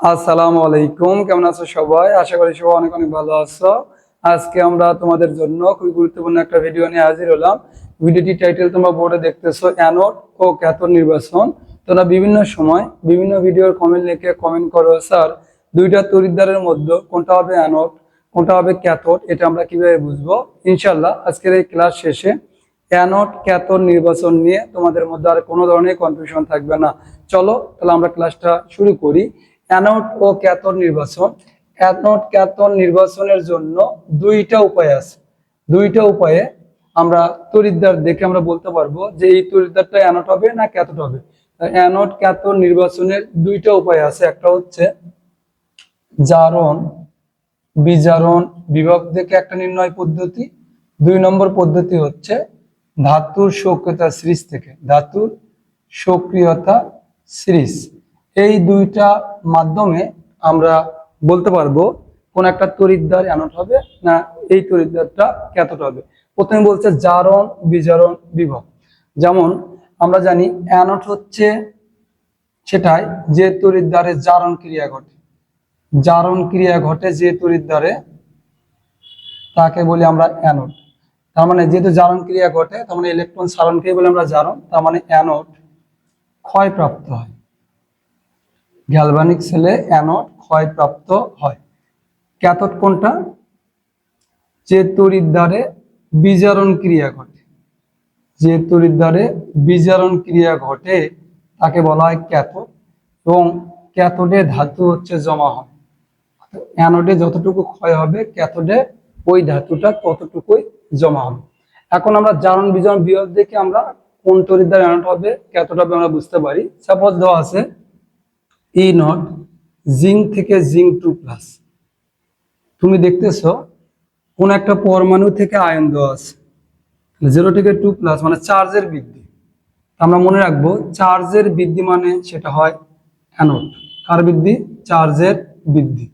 আসসালামু আলাইকুম, কেমন আছো সবাই? আশা করি সবাই অনেক অনেক ভালো আছো। আজকে আমরা তোমাদের জন্য খুবই গুরুত্বপূর্ণ একটা ভিডিও নিয়ে হাজির হলাম। ভিডিওটি টাইটেল তোমরা বোর্ডে দেখতেছো, অ্যানোড ও ক্যাথোড নির্বাচন। তোমরা বিভিন্ন সময় বিভিন্ন ভিডিওর কমেন্ট লিখে কমেন্ট করো, স্যার, দুইটা তরিদ্দারের মধ্যে কোনটা হবে অ্যানোড, কোনটা হবে ক্যাথোড? এটা আমরা কীভাবে বুঝব? ইনশাল্লাহ আজকের এই ক্লাস শেষে অ্যানোড, ক্যাথোড নির্বাচন নিয়ে তোমাদের মধ্যে আর কোনো ধরনের কনফিউশন থাকবে না। চলো, তাহলে আমরা ক্লাসটা শুরু করি। অ্যানোড ও ক্যাথোড নির্বাচন। অ্যানোড, ক্যাথোড নির্বাচনের জন্য দুইটা উপায় আছে। দুইটা উপায়ে আমরা তরিদ্দার দেখে আমরা বলতে পারব যে এই তরিদ্দারটা অ্যানোড হবে না ক্যাথোড হবে। অ্যানোড, ক্যাথোড নির্বাচনের দুইটা উপায় আছে। একটা হচ্ছে জারণ, বিজারণ বিভব থেকে একটা নির্ণয় পদ্ধতি। দুই নম্বর পদ্ধতি হচ্ছে ধাতুর সক্রিয়তা সিরিজ থেকে। ধাতুর সক্রিয়তা সিরিজ। এই দুইটা মাধ্যমে আমরা বলতে পারব কোন একটা তরিদ্দার অ্যানোড হবে না, এই তরিদ্দারটা ক্যাথোড হবে। প্রথমে বলছে জারণ, বিজারণ, বিভব। যেমন আমরা জানি অ্যানোড হচ্ছে সেটাই যে তরিদ্দারে জারণ ক্রিয়া ঘটে। জারণ ক্রিয়া ঘটে যে তরিদ্দারে তাকে বলি আমরা অ্যানোড তার মানে যেহেতু জারণ ক্রিয়া ঘটে, তার মানে ইলেকট্রন সারণ ক্রিয়া বলে আমরা জারণ, তার মানে অ্যানোড ক্ষয়প্রাপ্ত হয়। গ্যালভানিক সেলে অ্যানোড ক্ষয়প্রাপ্ত হয়। ক্যাথোড কোনটা? যে তড়িৎদ্বারে বিজারণ ক্রিয়া ঘটে। যে তড়িৎদ্বারে বিজারণ ক্রিয়া ঘটে, তাকে বলা হয় ক্যাথোড এবং ক্যাথোডে ধাতু হচ্ছে জমা হয়। অ্যানোডে যতটুকু ক্ষয় হবে, ক্যাথোডে ওই ধাতুটা ততটুকুই জমা হবে। এখন আমরা জারণ বিজারণ বিয়োগ দেখে আমরা কোন তড়িৎদ্বার অ্যানোড হবে, ক্যাথোড হবে আমরা বুঝতে পারি। সাপোজ দেওয়া আছে ই নট জিঙ্ক থেকে জিঙ্ক টু প্লাস তুমি দেখতেছ, কোন একটা পরমাণু থেকে আয়ন দেওয়া আছে। জিরো থেকে টু প্লাস মানে চার্জের বৃদ্ধি। আমরা মনে রাখব চার্জের বৃদ্ধি মানে সেটা হয় অ্যানোড কার বৃদ্ধি? চার্জের বৃদ্ধি।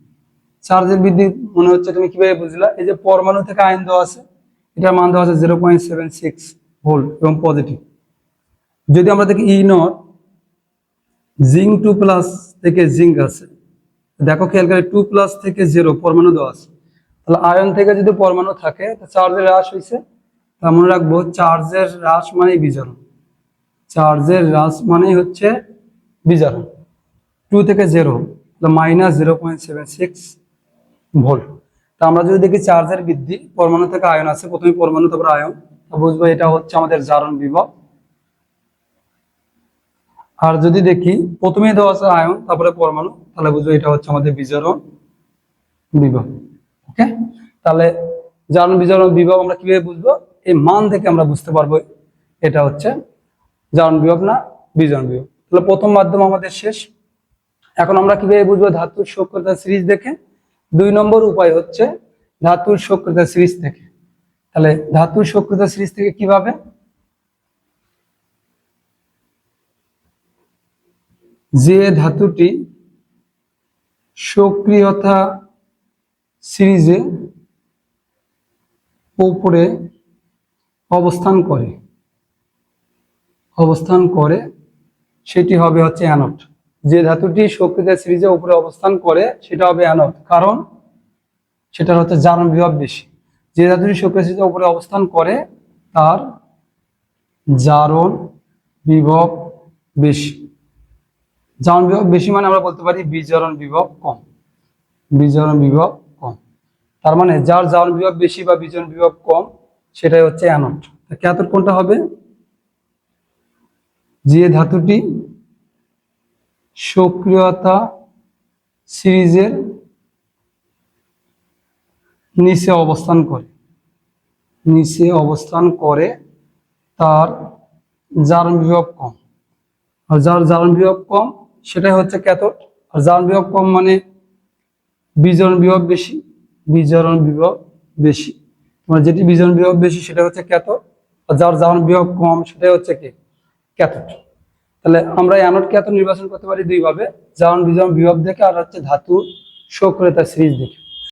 চার্জের বৃদ্ধি মনে হচ্ছে, তুমি কীভাবে বুঝলা? এই যে পরমাণু থেকে আয়ন দেওয়া আছে, এটার মান দেওয়া আছে zero point seven six volt এবং পজিটিভ যদি আমরা দেখি E nought zinc two plus থেকে জিঙ্ক আছে। দেখো খেয়াল করে টু প্লাস থেকে জিরো পরমাণু দেওয়া আছে। তাহলে আয়ন থেকে যদি পরমাণু থাকে, তা চার্জের হ্রাস হয়েছে তা মনে রাখব চার্জের হ্রাস মানেই বিজারণ। চার্জের হ্রাস মানেই হচ্ছে বিজারণ। টু থেকে zero minus zero point seven six volt তা আমরা যদি দেখি চার্জের বৃদ্ধি, পরমাণু থেকে আয়ন আছে, প্রথমে পরমাণু, তারপর আয়ন বুঝব এটা হচ্ছে আমাদের জারণ বিভব। আর যদি দেখি প্রথমে দেওয়া আছে আয়ন, তারপরে পরমাণু, তাহলে বুঝব এটা হচ্ছে আমাদের বিজারণ বিভব ওকে তাহলে জারণ, বিজারণ, বিভব আমরা কীভাবে বুঝব? এই মান থেকে আমরা বুঝতে পারব এটা হচ্ছে জারণ বিভব না বিজারণ বিভব। তাহলে প্রথম মাধ্যম আমাদের শেষ। এখন আমরা কীভাবে বুঝব ধাতুর সক্রিয়তা সিরিজ দেখে? দুই নম্বর উপায় হচ্ছে ধাতুর সক্রিয়তা সিরিজ থেকে তাহলে ধাতুর সক্রিয়তা সিরিজ থেকে কীভাবে যে ধাতুটি সক্রিয়তা সিরিজে উপরে অবস্থান করে অবস্থান করে, সেটি হবে হচ্ছে অ্যানোড। যে ধাতুটি সক্রিয়তা সিরিজে উপরে অবস্থান করে, সেটা হবে অ্যানোড। কারণ সেটার হচ্ছে জারণ বিভব বেশি। যে ধাতুটি সক্রিয় সিরিজে উপরে অবস্থান করে, তার জারণ বিভব বেশি। জারণ বিভব বেশি মানে আমরা বলতে পারি বিজারণ বিভব কম। বিজারণ বিভব কম। তার মানে যার জারণ বিভব বেশি বা বিজারণ বিভব কম, সেটাই হচ্ছে অ্যানোড ক্যাথোড কোনটা হবে? যে ধাতুটি সক্রিয়তা সিরিজের নিচে অবস্থান করে, নিচে অবস্থান করে তার জারণ বিভব কম। আর যার জারণ বিভব কম সেটাই হচ্ছে ক্যাথোড আর জারণ বিভব কম মানে বিজন বিভব বেশি, বিজরণ বিভব বেশি। মানে যেটি বিজন বিভব বেশি, সেটা হচ্ছে ক্যাথোড আর যার জারণ বিভব কম, সেটাই হচ্ছে কি? ক্যাথোড তাহলে আমরা অ্যানোড ক্যাথোড নির্বাচন করতে পারি দুইভাবে জারণ বিজন বিভব দেখে আর হচ্ছে ধাতুর শোক সিরিজ দেখে।